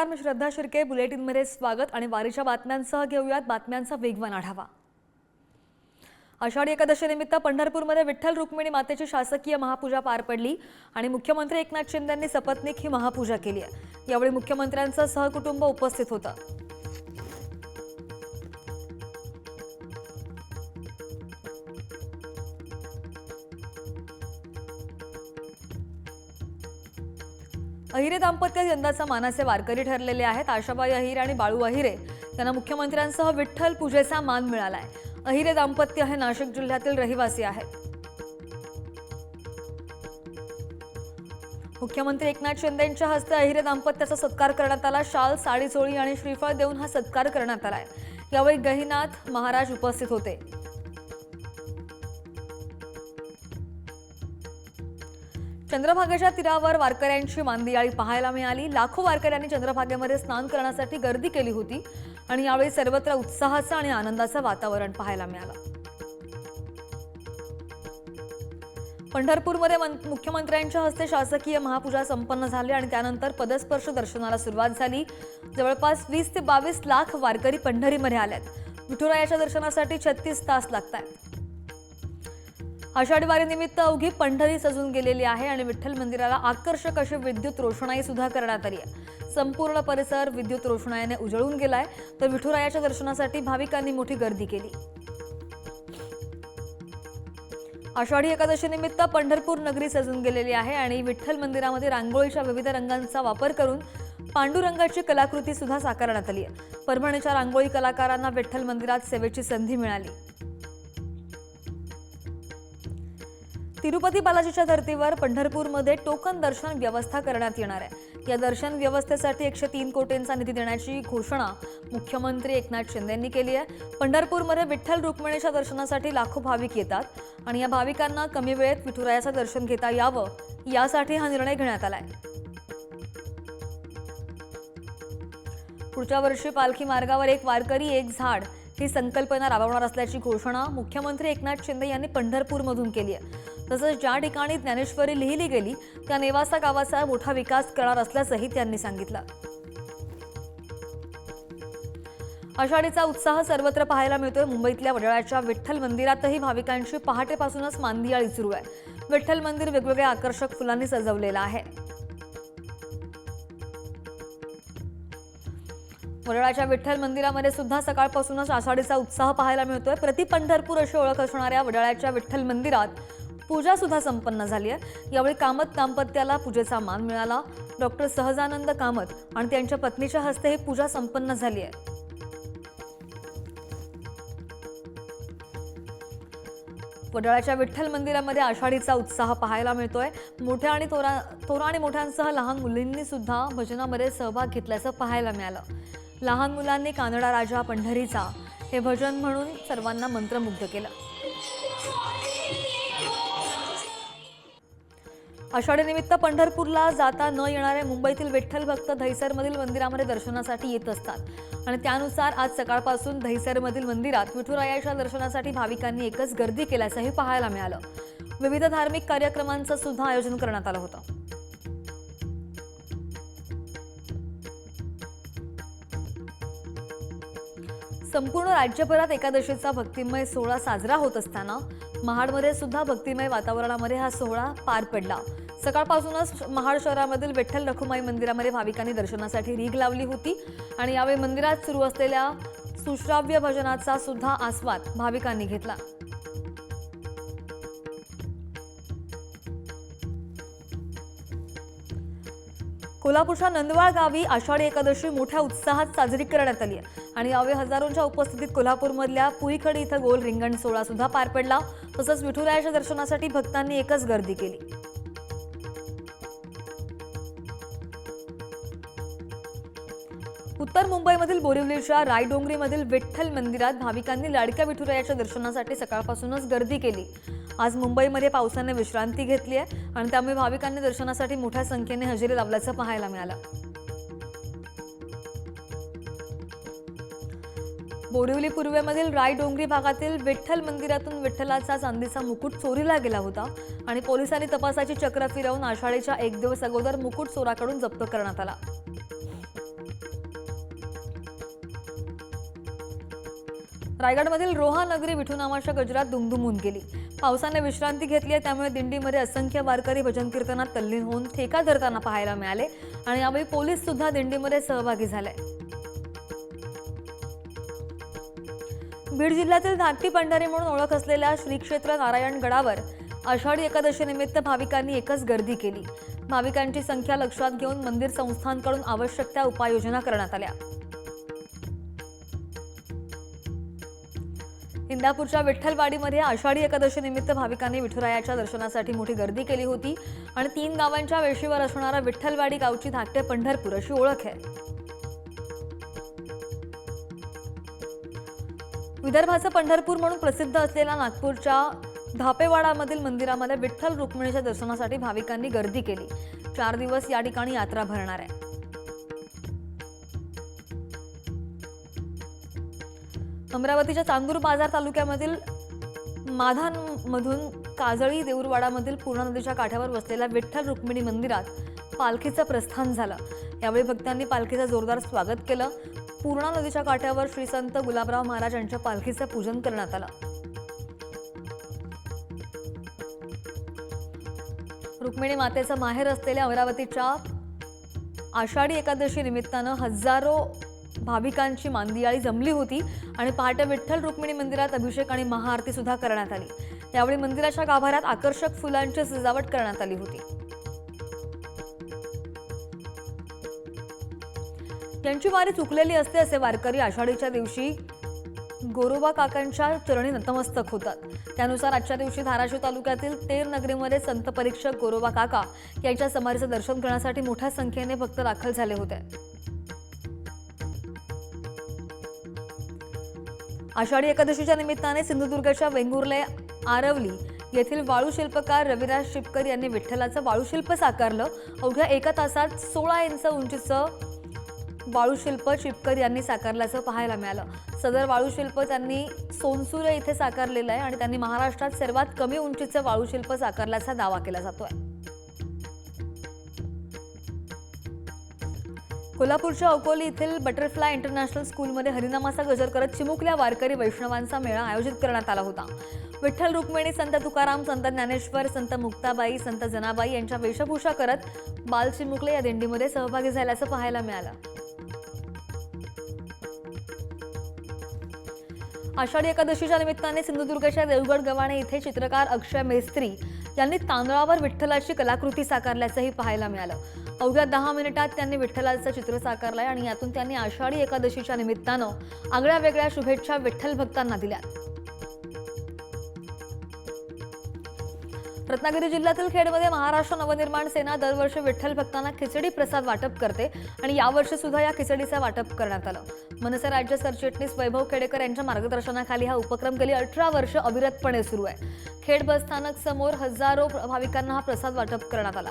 नमस्कार मी श्रद्धा शिर्के. बुलेटिनमध्ये स्वागत आणि वारीच्या बातम्यांसह घेऊयात बातम्यांचा वेगवान आढावा. आषाढी एकादशीनिमित्त पंढरपूरमध्ये विठ्ठल रुक्मिणी मातेची शासकीय महापूजा पार पडली आणि मुख्यमंत्री एकनाथ शिंदे यांनी सपत्नीक ही महापूजा केली आहे. यावेळी मुख्यमंत्र्यांचं सहकुटुंब उपस्थित होतं. अहिरे दाम्पत्य यंदाचा मानाचे वारकरी ठरलेले आहेत. आशाबाई अहिरे आणि बाळू अहिरे. यांना मुख्यमंत्र्यांसह विठ्ठल पूजेचा मान मिळालाय. अहिरे दाम्पत्य हे नाशिक जिल्ह्यातील रहिवासी आहेत. मुख्यमंत्री एकनाथ शिंदे यांच्या हस्ते अहिरे दाम्पत्याचा सत्कार करण्यात आला. शाल साडी चोळी आणि श्रीफळ देऊन हा सत्कार करण्यात आलाय. यावेळी गहिनाथ महाराज उपस्थित होते. चंद्रभागेच्या तीरावर वारकऱ्यांची मांदियाळी पाहायला मिळाली. लाखो वारकऱ्यांनी चंद्रभागेमध्ये स्नान करण्यासाठी गर्दी केली होती आणि यावेळी सर्वत्र उत्साहाचं आणि आनंदाचं वातावरण पाहायला मिळालं. पंढरपूरमध्ये मुख्यमंत्र्यांच्या हस्ते शासकीय महापूजा संपन्न झाली आणि त्यानंतर पदस्पर्श दर्शनाला सुरुवात झाली. जवळपास वीस ते बावीस लाख वारकरी पंढरीमध्ये आल्यात विठुरायाच्या दर्शनासाठी छत्तीस तास लागत आहेत आषाढी वारीनिमित्त अवघी पंढरी सजून गेलेली आहे आणि विठ्ठल मंदिराला आकर्षक अशी विद्युत रोषणाई सुद्धा करण्यात आली आहे. संपूर्ण परिसर विद्युत रोषणाईने उजळून गेलाय. तर विठुरायाच्या दर्शनासाठी भाविकांनी मोठी गर्दी केली. आषाढी एकादशी निमित्त पंढरपूर नगरी सजून गेलेली आहे आणि विठ्ठल मंदिरामध्ये रांगोळीच्या विविध रंगांचा वापर करून पांडुरंगाची कलाकृती सुद्धा साकारण्यात आली आहे. परभणीच्या रांगोळी कलाकारांना विठ्ठल मंदिरात सेवेची संधी मिळाली. तिरुपती बालाजीच्या धर्तीवर पंढरपूरमध्ये टोकन दर्शन व्यवस्था करण्यात येणार आहे. या दर्शन व्यवस्थेसाठी एकशे तीन कोटींचा निधी देण्याची घोषणा मुख्यमंत्री एकनाथ शिंदे यांनी केली आहे. पंढरपूरमध्ये विठ्ठल रुक्मिणीच्या दर्शनासाठी लाखो भाविक येतात आणि या भाविकांना कमी वेळेत विठुरायाचं दर्शन घेता यावं यासाठी हा निर्णय घेण्यात आलाय. पुढच्या वर्षी पालखी मार्गावर एक वारकरी एक झाड ही संकल्पना राबवणार असल्याची घोषणा मुख्यमंत्री एकनाथ शिंदे यांनी पंढरपूरमधून केली आहे. तसंच ज्या ठिकाणी ज्ञानेश्वरी लिहिली गेली त्या नेवासा गावाचा मोठा विकास करणार असल्याचंही त्यांनी सांगितलं. आषाढीचा उत्साह सर्वत्र पाहायला मिळतोय. मुंबईतल्या वडाळ्याच्या विठ्ठल मंदिरातही भाविकांची पहाटेपासूनच मांदियाळी सुरू आहे. विठ्ठल मंदिर वेगवेगळ्या आकर्षक फुलांनी सजवलेलं आहे. वडाळ्याच्या विठ्ठल मंदिरामध्ये सुद्धा सकाळपासूनच आषाढीचा उत्साह पाहायला मिळतोय. प्रतिपंढरपूर अशी ओळख असणाऱ्या वडाळ्याच्या विठ्ठल मंदिरात पूजा सुद्धा संपन्न झाली आहे. यावेळी कामत दाम्पत्याला पूजेचा मान मिळाला. डॉक्टर सहजानंद कामत आणि त्यांच्या पत्नीच्या हस्ते ही पूजा संपन्न झाली आहे. वडाळ्याच्या विठ्ठल मंदिरामध्ये आषाढीचा उत्साह पाहायला मिळतोय. मोठ्या आणि तोरा तोरा आणि मोठ्यांसह लहान मुलींनी सुद्धा भजनामध्ये सहभाग घेतल्याचं पाहायला मिळालं. लहान मुलांनी कानडा राजा पंढरीचा हे भजन म्हणून सर्वांना मंत्रमुग्ध केलं. आषाढीनिमित्त पंढरपूरला जाता न येणारे मुंबईतील विठ्ठल भक्त दहिसरमधील मंदिरामध्ये दर्शनासाठी येत असतात. आणि त्यानुसार आज सकाळपासून दहिसरमधील मंदिरात विठुरायाच्या दर्शनासाठी भाविकांनी एकच गर्दी केल्याचंही पाहायला मिळालं. विविध धार्मिक कार्यक्रमांचं सुद्धा आयोजन करण्यात आलं होतं. संपूर्ण राज्यभरात एकादशीचा भक्तिमय सोहळा साजरा होत असताना महाडमध्ये सुद्धा भक्तिमय वातावरणामध्ये हा सोहळा पार पडला. सकाळपासूनच महाड शहरामधील विठ्ठल रखुमाई मंदिरामध्ये भाविकांनी दर्शनासाठी रीग लावली होती आणि यावेळी मंदिरात सुरू असलेल्या सुश्राव्य भजनाचा सुद्धा आस्वाद भाविकांनी घेतला. कोल्हापूरच्या नंदवाळ गावी आषाढी एकादशी मोठ्या उत्साहात साजरी करण्यात आली आहे. आणि यावेळी हजारोंच्या उपस्थितीत कोल्हापूरमधल्या पुईखडी इथं गोल रिंगण सोहळा सुद्धा पार पडला. तसंच विठुरायाच्या दर्शनासाठी भक्तांनी एकच गर्दी केली. उत्तर मुंबईमधील बोरिवलीच्या रायडोंगरीमधील विठ्ठल मंदिरात भाविकांनी लाडक्या विठुरायाच्या दर्शनासाठी सकाळपासूनच गर्दी केली. आज मुंबईमध्ये पावसाने विश्रांती घेतली आहे आणि त्यामुळे भाविकांनी दर्शनासाठी मोठ्या संख्येने हजेरी लावल्याचं पाहायला मिळालं. बोरिवली पूर्वेमधील रायडोंगरी भागातील विठ्ठल मंदिरातून विठ्ठलाचा चांदीचा मुकुट चोरीला गेला होता आणि पोलिसांनी तपासाची चक्र फिरवून आषाढीच्या एक दिवस अगोदर मुकुट चोराकडून जप्त करण्यात आला. रायगडमधील रोहा नगरी विठू नामाच्या गजरात दुमदुमून गेली. पावसाने विश्रांती घेतली आहे त्यामुळे दिंडीमध्ये असंख्य वारकरी भजन कीर्तनात तल्लीन होऊन ठेका धरताना पाहायला मिळाले आणि यावेळी पोलीस सुद्धा दिंडीमध्ये सहभागी झाले. बीड जिल्ह्यातील धाकटी पंढरी म्हणून ओळख असलेल्या श्री क्षेत्र नारायणगडावर आषाढी एकादशी निमित्त भाविकांनी एकच गर्दी केली. भाविकांची संख्या लक्षात घेऊन मंदिर संस्थांकडून आवश्यक त्या उपाययोजना करण्यात आल्या. इंदापूरच्या विठ्ठलवाडीमध्ये आषाढी एकादशी निमित्त भाविकांनी विठुरायाच्या दर्शनासाठी मोठी गर्दी केली होती आणि तीन गावांच्या वेशीवर असणारा विठ्ठलवाडी गावची धाकटे पंढरपूर अशी ओळख आहे. विदर्भाचं पंढरपूर म्हणून प्रसिद्ध असलेल्या नागपूरच्या धापेवाडामधील मंदिरामध्ये विठ्ठल रुक्मिणीच्या दर्शनासाठी भाविकांनी गर्दी केली. चार दिवस या ठिकाणी यात्रा भरणार आहे. अमरावतीच्या चांदूर बाजार तालुक्यामधील माधानमधून काजळी देऊरवाडामधील पूर्णा नदीच्या काठावर वसलेल्या विठ्ठल रुक्मिणी मंदिरात पालखीचं प्रस्थान झालं. यावेळी भक्तांनी पालखीचं जोरदार स्वागत केलं. पूर्णा नदीच्या काठावर श्री संत गुलाबराव महाराज यांच्या पालखीचं पूजन करण्यात आलं. रुक्मिणी मातेचं माहेर असलेल्या अमरावतीच्या आषाढी एकादशी निमित्तानं हजारो भाविकांची मांदियाळी जमली होती आणि पहाटे विठ्ठल रुक्मिणी मंदिरात अभिषेक आणि महाआरती सुद्धा करण्यात आली. यावेळी मंदिराच्या गाभाऱ्यात आकर्षक फुलांची सजावट करण्यात आली होती. त्यांची वारी चुकलेली असते असे वारकरी आषाढीच्या दिवशी गोरोबा काकांच्या चरणी नतमस्तक होतात. त्यानुसार आजच्या दिवशी धाराशिव तालुक्यातील तेर नगरीमध्ये संत परीक्षक गोरोबा काका यांच्या समाधीचं दर्शन करण्यासाठी मोठ्या संख्येने भक्त दाखल झाले होते. आषाढी एकादशीच्या निमित्ताने सिंधुदुर्गच्या वेंगुर्ले आरवली येथील वाळू शिल्पकार रविराज शिपकर यांनी विठ्ठलाचं वाळूशिल्प साकारलं. अवघ्या एका तासात सोळा इंच उंचीचं वाळूशिल्प शिपकर यांनी साकारल्याचं पाहायला मिळालं. सदर वाळूशिल्प त्यांनी सोनसुरे इथे साकारलेलं आहे आणि त्यांनी महाराष्ट्रात सर्वात कमी उंचीचं वाळूशिल्प साकारल्याचा दावा केला जातोय. कोल्हापूरच्या अकोली येथील बटरफ्लाय इंटरनॅशनल स्कूलमध्ये हरिनामाचा गजर करत चिमुकल्या वारकरी वैष्णवांचा मेळा आयोजित करण्यात आला होता. विठ्ठल रुक्मिणी संत तुकाराम संत ज्ञानेश्वर संत मुक्ताबाई संत जनाबाई यांच्या वेशभूषा करत बाल चिमुकले या दिंडीमध्ये सहभागी झाल्याचं पाहायला मिळालं. आषाढी एकादशीच्या निमित्ताने सिंधुदुर्गच्या देवगड गव्हाणे इथे चित्रकार अक्षय मेस्त्री यांनी तांदळावर विठ्ठलाची कलाकृती साकारल्याचंही पाहायला मिळालं. अवघ्या दहा मिनिटात त्यांनी विठ्ठलाचं चित्र साकारलंय आणि यातून त्यांनी आषाढी एकादशीच्या निमित्तानं आगळ्या वेगळ्या शुभेच्छा विठ्ठल भक्तांना दिल्या रत्नागिरी जिल्ह्यातील खेडमध्ये महाराष्ट्र नवनिर्माण सेना दरवर्षी विठ्ठल भक्तांना खिचडी प्रसाद वाटप करते आणि यावर्षी सुद्धा या खिचडीचं वाटप करण्यात आलं. मनसे राज्य सरचिटणीस वैभव खेडेकर यांच्या मार्गदर्शनाखाली हा उपक्रम गेली अठरा वर्ष अविरतपणे सुरू आहे. खेड बसस्थानक समोर हजारो भाविकांना हा प्रसाद वाटप करण्यात आला.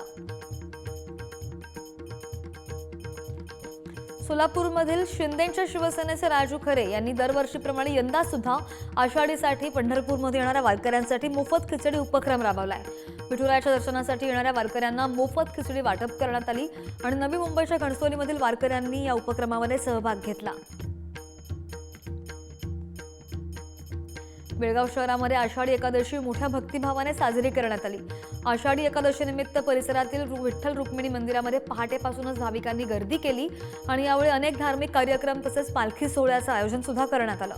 सोलापूरमधील शिंदेच्या शिवसेनेचे राजू खरे यांनी दरवर्षीप्रमाणे यंदा सुद्धा आषाढीसाठी पंढरपूरमध्ये येणाऱ्या वारकऱ्यांसाठी मोफत खिचडी उपक्रम राबवलाय. विठुरायाच्या दर्शनासाठी येणाऱ्या वारकऱ्यांना मोफत खिचडी वाटप करण्यात आली आणि नवी मुंबईच्या घणसोलीमधील वारकऱ्यांनी या उपक्रमामध्ये सहभाग घेतला. बेळगाव शहरामध्ये आषाढी एकादशी मोठ्या भक्तिभावाने साजरी करण्यात आली. आषाढी एकादशी निमित्त परिसरातील विठ्ठल रुक्मिणी मंदिरामध्ये पहाटेपासूनच भाविकांनी गर्दी केली आणि यावेळी अनेक धार्मिक कार्यक्रम तसेच पालखी सोहळ्याचं आयोजन सुद्धा करण्यात आलं.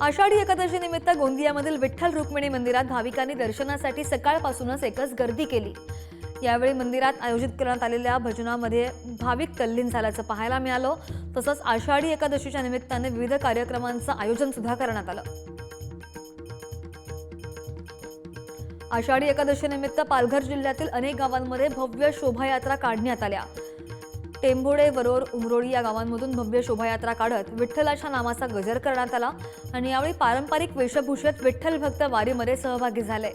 आषाढी एकादशी निमित्त गोंदियामधील विठ्ठल रुक्मिणी मंदिरात भाविकांनी दर्शनासाठी सकाळपासूनच एकच गर्दी केली. यावेळी मंदिरात आयोजित करण्यात आलेल्या भजनामध्ये भाविक तल्लीन झाल्याचं पाहायला मिळालं. तसंच आषाढी एकादशीच्या निमित्ताने विविध कार्यक्रमांचं आयोजन सुद्धा करण्यात आलं. आषाढी एकादशी निमित्त पालघर जिल्ह्यातील अनेक गावांमध्ये भव्य शोभायात्रा काढण्यात आल्या. टेंभोडे वरोर उमरोळी या गावांमधून भव्य शोभायात्रा काढत विठ्ठलाच्या नामाचा गजर करण्यात आला आणि यावेळी पारंपरिक वेशभूषेत विठ्ठल भक्त वारीमध्ये सहभागी झाले.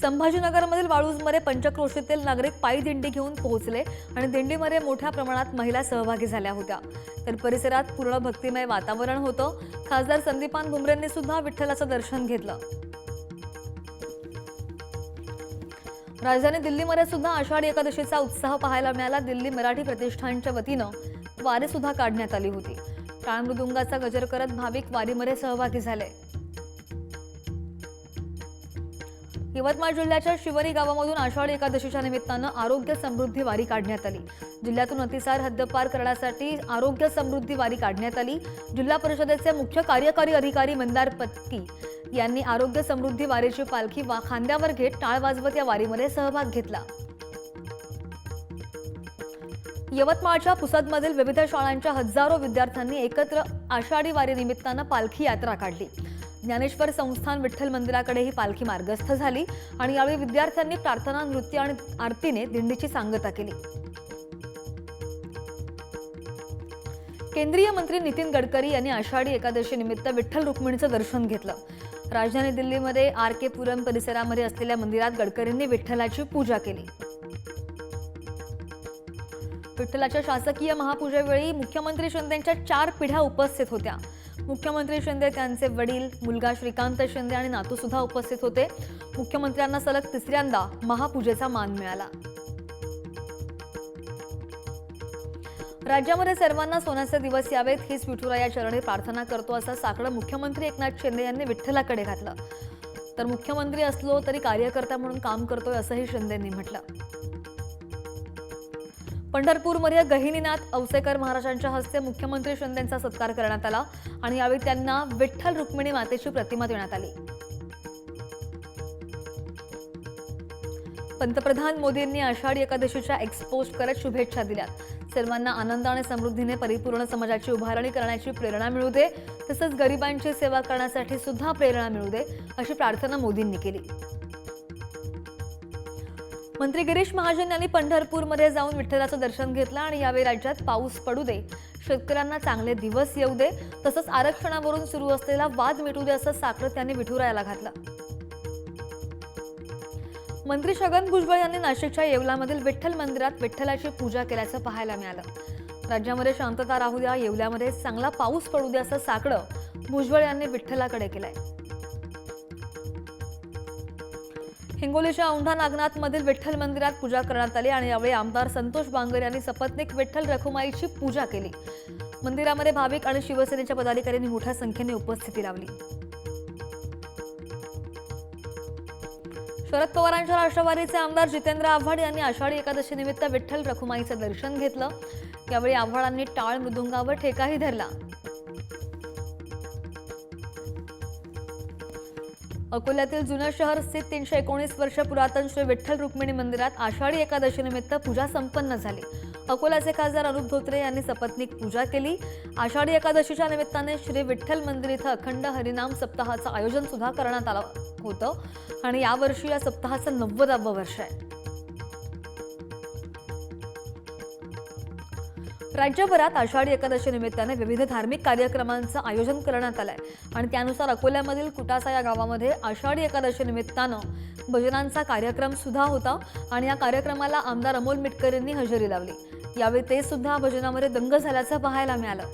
संभाजीनगरमधील वाळूजमध्ये पंचक्रोशीतील नागरिक पायी दिंडी घेऊन पोहोचले आणि दिंडीमध्ये मोठ्या प्रमाणात महिला सहभागी झाल्या होत्या. तर परिसरात पूर्ण भक्तिमय वातावरण होतं. खासदार संदीपान भुमरेंनी सुद्धा विठ्ठलाचं दर्शन घेतलं. राजधानी दिल्लीमध्ये सुद्धा आषाढी एकादशीचा उत्साह पाहायला मिळाला. दिल्ली मराठी प्रतिष्ठानच्या वतीनं वारी सुद्धा काढण्यात आली होती. टाळमृदुंगाचा गजर करत भाविक वारीमध्ये सहभागी झाले. यवतमाळ जिल्ह्याच्या शिवरी गावामधून आषाढी एकादशीच्या निमित्तानं आरोग्य समृद्धी वारी काढण्यात आली. जिल्ह्यातून अतिसार हद्दपार करण्यासाठी आरोग्य समृद्धी वारी काढण्यात आली. जिल्हा परिषदेचे मुख्य कार्यकारी अधिकारी मंदार पत्की यांनी आरोग्य समृद्धी वारीची पालखी वा खांद्यावर घेत टाळ वाजवत या वारीमध्ये सहभाग घेतला. यवतमाळच्या पुसदमधील विविध शाळांच्या हजारो विद्यार्थ्यांनी एकत्र आषाढी वारीनिमित्तानं पालखी यात्रा काढली. ज्ञानेश्वर संस्थान विठ्ठल मंदिराकडे ही पालखी मार्गस्थ झाली आणि यावेळी विद्यार्थ्यांनी प्रार्थना नृत्य आणि आरतीने दिंडीची सांगता केली. केंद्रीय मंत्री नितीन गडकरी यांनी आषाढी एकादशी निमित्त विठ्ठल रुक्मिणीचं दर्शन घेतलं. राजधानी दिल्लीमध्ये आर के पुरम परिसरामध्ये असलेल्या मंदिरात गडकरींनी विठ्ठलाची पूजा केली. विठ्ठलाच्या शासकीय महापूजेवेळी मुख्यमंत्री शिंदेच्या चार पिढ्या उपस्थित होत्या. मुख्यमंत्री शिंदे त्यांचे वडील मुलगा श्रीकांत शिंदे आणि नातूसुद्धा उपस्थित होते. मुख्यमंत्र्यांना सलग तिसऱ्यांदा महापूजेचा मान मिळाला. राज्यामध्ये सर्वांना सोन्याचे दिवस यावेत हीच विठुराया चरणी प्रार्थना करतो असं साकडं मुख्यमंत्री एकनाथ शिंदे यांनी विठ्ठलाकडे घातलं. तर मुख्यमंत्री असलो तरी कार्यकर्ता म्हणून काम करतोय असंही शिंदेंनी म्हटलं. पंढरपूरमध्ये गहिनीनाथ औसेकर महाराजांच्या हस्ते मुख्यमंत्री शिंदेचा सत्कार करण्यात आला आणि यावेळी त्यांना विठ्ठल रुक्मिणी मातेची प्रतिमा देण्यात आली. पंतप्रधान मोदींनी आषाढी एकादशीच्या एक्सपोस्ट करत शुभेच्छा दिल्यात. सर्वांना आनंद आणि समृद्धीने परिपूर्ण समाजाची उभारणी करण्याची प्रेरणा मिळू दे तसंच गरिबांची सेवा करण्यासाठी सुद्धा प्रेरणा मिळू दे अशी प्रार्थना मोदींनी केली. मंत्री गिरीश महाजन यांनी पंढरपूरमध्ये जाऊन विठ्ठलाचं दर्शन घेतलं आणि यावेळी राज्यात पाऊस पडू दे. शेतकऱ्यांना चांगले दिवस येऊ दे. तसंच आरक्षणावरून सुरू असलेला वाद मिटू दे असं साकडं त्यांनी विठुरायाला घातलं. मंत्री छगन भुजबळ यांनी नाशिकच्या येवल्यामधील विठ्ठल मंदिरात विठ्ठलाची पूजा केल्याचं पाहायला मिळालं. राज्यामध्ये शांतता राहू द्या येवल्यामध्ये चांगला पाऊस पडू द्या असं साकडं भुजबळ यांनी विठ्ठलाकडे केलंय. हिंगोलीच्या औंढा नागनाथमधील विठ्ठल मंदिरात पूजा करण्यात आली आणि यावेळी आमदार संतोष बांगर यांनी सपत्निक विठ्ठल रखुमाईची पूजा केली. मंदिरामध्ये भाविक आणि शिवसेनेच्या पदाधिकाऱ्यांनी मोठ्या संख्येने उपस्थिती लावली. शरद पवारांच्या राष्ट्रवादीचे आमदार जितेंद्र आव्हाड यांनी आषाढी एकादशी निमित्त विठ्ठल रखुमाईचं दर्शन घेतलं. यावेळी आव्हाडांनी टाळ मृदुंगावर ठेकाही धरला. अकोल्यातील जुनं शहर स्थित तीनशे एकोणीस वर्ष पुरातन श्री विठ्ठल रुक्मिणी मंदिरात आषाढी एकादशीनिमित्त पूजा संपन्न झाली. अकोल्याचे खासदार अनुप धोत्रे यांनी सपत्नीक पूजा केली. आषाढी एकादशीच्या निमित्ताने श्री विठ्ठल मंदिर इथं अखंड हरिनाम सप्ताहाचं आयोजन सुद्धा करण्यात आलं होतं. आणि यावर्षी या सप्ताहाचं नव्वदावं वर्ष आहे. राज्यभरात आषाढी एकादशी निमित्ताने विविध धार्मिक कार्यक्रमांचं आयोजन करण्यात आलंय. आणि त्यानुसार अकोल्यामधील कुटासा या गावामध्ये आषाढी एकादशी निमित्तानं भजनांचा कार्यक्रम सुद्धा होता आणि या कार्यक्रमाला आमदार अमोल मिटकरींनी हजेरी लावली. यावेळी ते सुद्धा भजनामध्ये दंग झाल्याचं पाहायला मिळालं.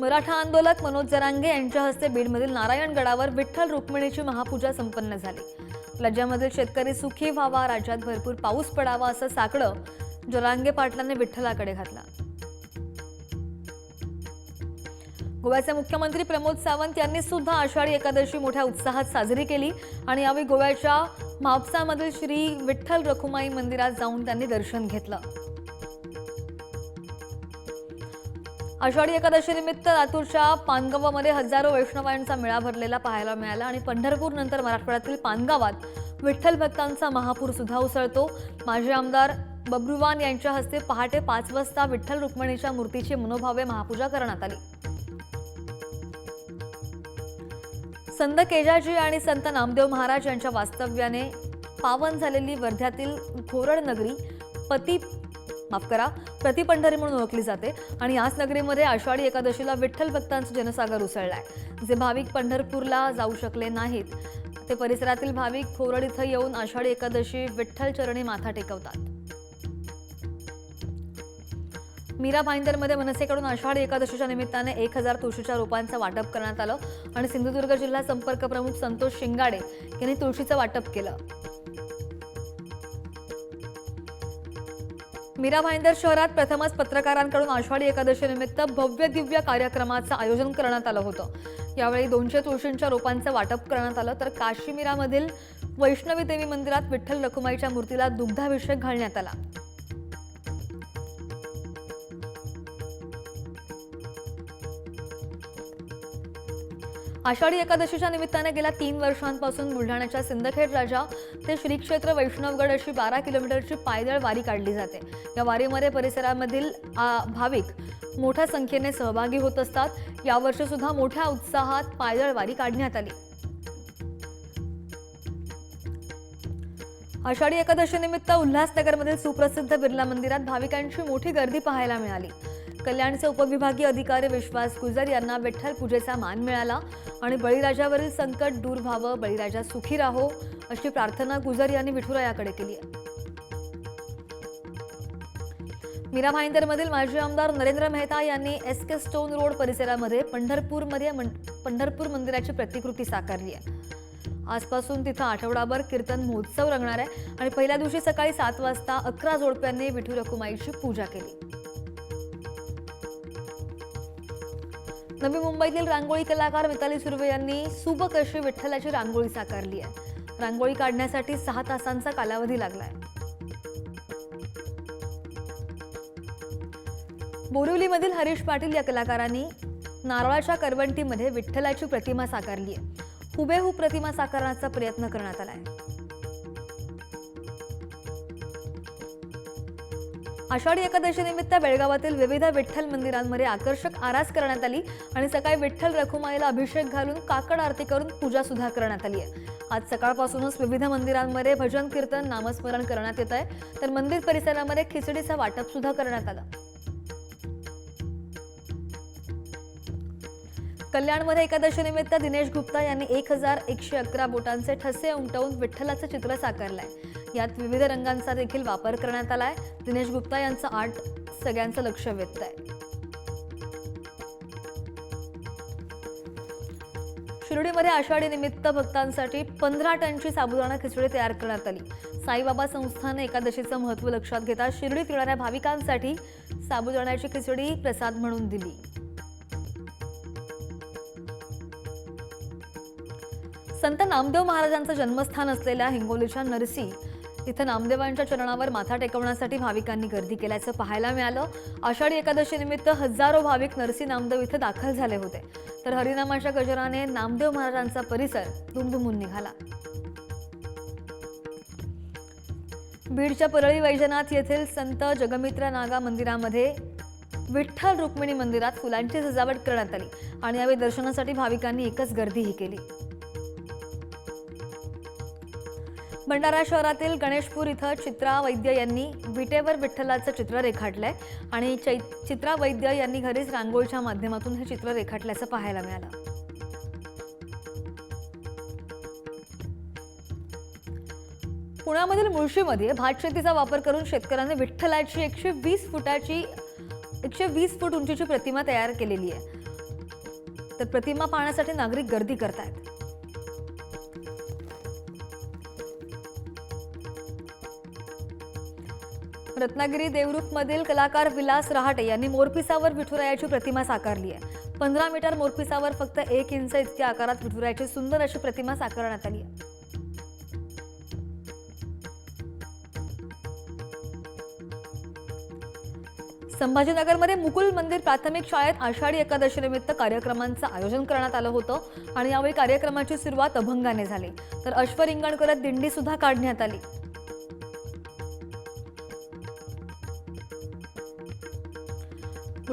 मराठा आंदोलक मनोज जरांगे यांच्या हस्ते बीडमधील नारायणगडावर विठ्ठल रुक्मिणीची महापूजा संपन्न झाली. राज्यामधील शेतकरी सुखी व्हावा राज्यात भरपूर पाऊस पडावा असं साकडं जरांगे पाटलांनी विठ्ठलाकडे घातला. गोव्याचे मुख्यमंत्री प्रमोद सावंत यांनी सुद्धा आषाढी एकादशी मोठ्या उत्साहात साजरी केली आणि यावेळी गोव्याच्या म्हापसामधील श्री विठ्ठल रखुमाई मंदिरात जाऊन त्यांनी दर्शन घेतलं. आषाढी एकादशीनिमित्त लातूरच्या पानगावामध्ये हजारो वैष्णवांचा मेळा भरलेला पाहायला मिळाला आणि पंढरपूर नंतर मराठवाड्यातील पानगावात विठ्ठल भक्तांचा महापूर सुद्धा उसळतो. माजी आमदार बब्रुवान यांच्या हस्ते पहाटे पाच वाजता विठ्ठल रुक्मिणीच्या मूर्तीची मनोभावे महापूजा करण्यात आली. संत केजाजी आणि संत नामदेव महाराज यांच्या वास्तव्याने पावन झालेली वर्ध्यातील घोरड नगरी पती माफ करा प्रतिपंढरी म्हणून ओळखली जाते. आणि याच नगरीमध्ये आषाढी एकादशीला विठ्ठल भक्तांचा जनसागर उसळलाय. जे भाविक पंढरपूरला जाऊ शकले नाहीत ते परिसरातील भाविक खोरड इथं येऊन आषाढी एकादशी विठ्ठल चरणी माथा टेकवतात. मीरा भाईंदरमध्ये मनसेकडून आषाढी एकादशीच्या निमित्ताने एक हजार तुळशीच्या रोपांचं वाटप करण्यात आलं आणि सिंधुदुर्ग जिल्हा संपर्क प्रमुख संतोष शिंगाडे यांनी तुळशीचं वाटप केलं. मीरा भाईंदर शहरात प्रथमच पत्रकारांकडून आषाढी एकादशीनिमित्त भव्य दिव्य कार्यक्रमाचं आयोजन करण्यात आलं होतं. यावेळी दोनशे तुळशींच्या रोपांचं वाटप करण्यात आलं. तर काश्मीरामधील वैष्णवी देवी मंदिरात विठ्ठल रखुमाईच्या मूर्तीला दुग्धाभिषेक घालण्यात आला. आषाढी एकादशीच्या निमित्ताने गेल्या तीन वर्षांपासून बुलढाण्याच्या सिंदखेड राजा ते श्री क्षेत्र वैष्णवगड अशी बारा किलोमीटरची पायदळ वारी काढली जाते. या वारीमध्ये परिसरामधील भाविक मोठ्या संख्येने सहभागी होत असतात. यावर्षी सुद्धा मोठ्या उत्साहात पायदळ वारी काढण्यात आली. आषाढी एकादशी निमित्त उल्हासनगरमधील सुप्रसिद्ध बिर्ला मंदिरात भाविकांची मोठी गर्दी पाहायला मिळाली. कल्याणचे उपविभागीय अधिकारी विश्वास गुजर यांना विठ्ठल पूजेचा मान मिळाला. आणि बळीराजावरील संकट दूर व्हावं बळीराजा सुखी राहो अशी प्रार्थना गुजर यांनी विठुरायाकडे केली आहे. मीरा भाईंदरमधील माजी आमदार नरेंद्र मेहता यांनी एस के स्टोन रोड परिसरामध्ये पंढरपूरमध्ये पंढरपूर मंदिराची प्रतिकृती साकारली आहे. आजपासून तिथं आठवडाभर कीर्तन महोत्सव रंगणार आहे आणि पहिल्या दिवशी सकाळी सात वाजता अकरा जोडप्यांनी विठू रखुमाईची पूजा केली. नवी मुंबईतील रांगोळी कलाकार मिताली सुर्वे यांनी सुबक अशी विठ्ठलाची रांगोळी साकारली आहे. रांगोळी काढण्यासाठी सहा तासांचा कालावधी लागलाय. बोरिवलीमधील हरीश पाटील या कलाकारांनी नारळाच्या करवंटीमध्ये विठ्ठलाची प्रतिमा साकारली आहे. हुबेहूब प्रतिमा साकारण्याचा प्रयत्न करण्यात आलाय आषाढी एकादशी निमित्त बेळगावातील विविध विठ्ठल मंदिरांमध्ये आकर्षक आरास करण्यात आली आणि सकाळी विठ्ठल रखुमाईला अभिषेक घालून काकड आरती करून पूजा सुद्धा करण्यात आली आहे. आज सकाळपासूनच विविध मंदिरांमध्ये भजन कीर्तन नामस्मरण करण्यात येत आहे. तर मंदिर परिसरामध्ये खिचडीचं वाटप सुद्धा करण्यात आलं. कल्याणमध्ये एकादशी निमित्त दिनेश गुप्ता यांनी एक हजार एकशे अकरा बोटांचे ठसे उमटवून विठ्ठलाचं चित्र साकारलंय. यात विविध रंगांचा देखील वापर करण्यात आलाय. दिनेश गुप्ता यांचं आर्ट सगळ्यांचं लक्ष वेधत आहे शिर्डीमध्ये आषाढी निमित्त भक्तांसाठी पंधरा टनची साबुदाणा खिचडी तयार करण्यात आली. साईबाबा संस्थानं एकादशीचं महत्त्व लक्षात घेता शिर्डीत येणाऱ्या भाविकांसाठी साबुदाण्याची खिचडी प्रसाद म्हणून दिली. संत नामदेव महाराजांचं जन्मस्थान असलेल्या हिंगोलीच्या नरसी इथं नामदेवांच्या चरणावर माथा टेकवण्यासाठी भाविकांनी गर्दी केल्याचं पाहायला मिळालं. आषाढी एकादशीनिमित्त हजारो भाविक नरसी नामदेव इथं दाखल झाले होते. तर हरिनामाच्या गजराने नामदेव महाराजांचा परिसर दुमदुमून निघाला. बीडच्या परळी वैजनाथ येथील संत जगमित्र नागा मंदिरामध्ये विठ्ठल रुक्मिणी मंदिरात फुलांची सजावट करण्यात आली आणि यावेळी दर्शनासाठी भाविकांनी एकच गर्दीही केली. भंडारा शहरातील गणेशपूर इथं चित्रा वैद्य यांनी विटेवर विठ्ठलाचं चित्र रेखाटलंय. आणि चै चित्रा वैद्य यांनी घरीच रांगोळीच्या माध्यमातून हे चित्र रेखाटल्याचं पाहायला मिळालं. पुण्यामधील मुळशीमध्ये भात शेतीचा वापर करून शेतकऱ्यांनी विठ्ठलाची एकशे वीस फुटाची एकशे वीस फूट उंचीची प्रतिमा तयार केलेली आहे. तर प्रतिमा पाहण्यासाठी नागरिक गर्दी करतायत. रत्नागिरी देवरूखमधील कलाकार विलास रहाटे यांनी मोरपिसावर विठुरायाची प्रतिमा साकारली आहे. पंधरा मीटर मोरपिसावर फक्त एक इंच इतक्या आकारात विठुरायाची सुंदर अशी प्रतिमा साकारण्यात आली आहे. संभाजीनगरमध्ये मुकुल मंदिर प्राथमिक शाळेत आषाढी एकादशीनिमित्त कार्यक्रमांचं आयोजन करण्यात आलं होतं आणि यावेळी कार्यक्रमाची सुरुवात अभंगाने झाली. तर अश्वरिंगण करत दिंडी सुद्धा काढण्यात आली.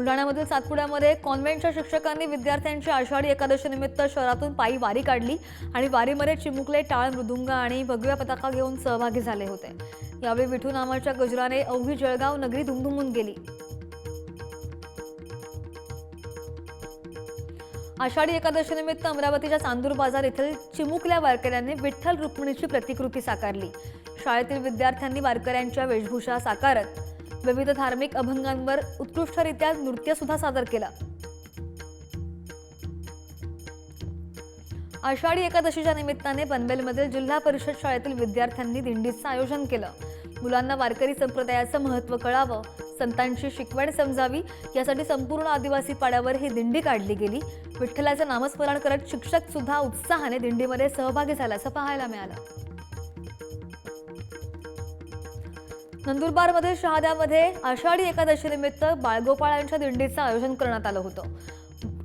बुलढाण्यामधील सातपुड्यामध्ये कॉन्व्हेंटच्या शिक्षकांनी विद्यार्थ्यांची आषाढी एकादशीनिमित्त शहरातून पायी वारी काढली आणि वारीमध्ये चिमुकले टाळ मृदुंग आणि भगव्या पताका घेऊन सहभागी झाले होते. यावेळी विठू नामाच्या गजराने अवघी जळगाव नगरी धुमधुमून गेली. आषाढी एकादशी निमित्त अमरावतीच्या चांदूर बाजार येथील चिमुकल्या वारकऱ्यांनी विठ्ठल रुक्मिणीची प्रतिकृती साकारली. शाळेतील विद्यार्थ्यांनी वारकऱ्यांच्या वेशभूषा साकारत विविध धार्मिक अभंगांवर उत्कृष्टरित्या नृत्य सुद्धा सादर केलं. आषाढी एकादशीच्या निमित्ताने पनवेलमधील जिल्हा परिषद शाळेतील विद्यार्थ्यांनी दिंडीचं आयोजन केलं. मुलांना वारकरी संप्रदायाचं महत्त्व कळावं संतांची शिकवण समजावी यासाठी संपूर्ण आदिवासी पाड्यावर ही दिंडी काढली गेली. विठ्ठलाचं नामस्मरण करत शिक्षक सुद्धा उत्साहाने दिंडीमध्ये सहभागी झाल्याचं पाहायला मिळालं. नंदुरबारमध्ये शहाद्यामध्ये आषाढी एकादशीनिमित्त बाळगोपाळांच्या दिंडीचं आयोजन करण्यात आलं होतं.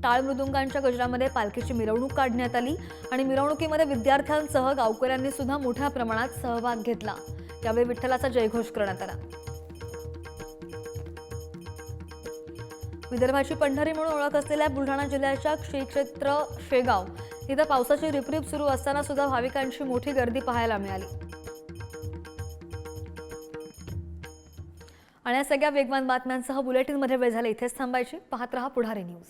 टाळ मृदुंगांच्या गजरामध्ये पालखीची मिरवणूक काढण्यात आली आणि मिरवणुकीमध्ये विद्यार्थ्यांसह गावकऱ्यांनी सुद्धा मोठ्या प्रमाणात सहभाग घेतला. यावेळी विठ्ठलाचा जयघोष करण्यात आला. विदर्भाची पंढरी म्हणून ओळख असलेल्या बुलढाणा जिल्ह्याच्या श्री क्षेत्र शेगाव इथं पावसाची रिपरिप सुरू असताना सुद्धा भाविकांची मोठी गर्दी पाहायला मिळाली. आणि या सगळ्या वेगवान बातम्यांसह बुलेटिनमध्ये वेळ झाला. इथेच थांबायची. पाहत रहा पुढारी न्यूज.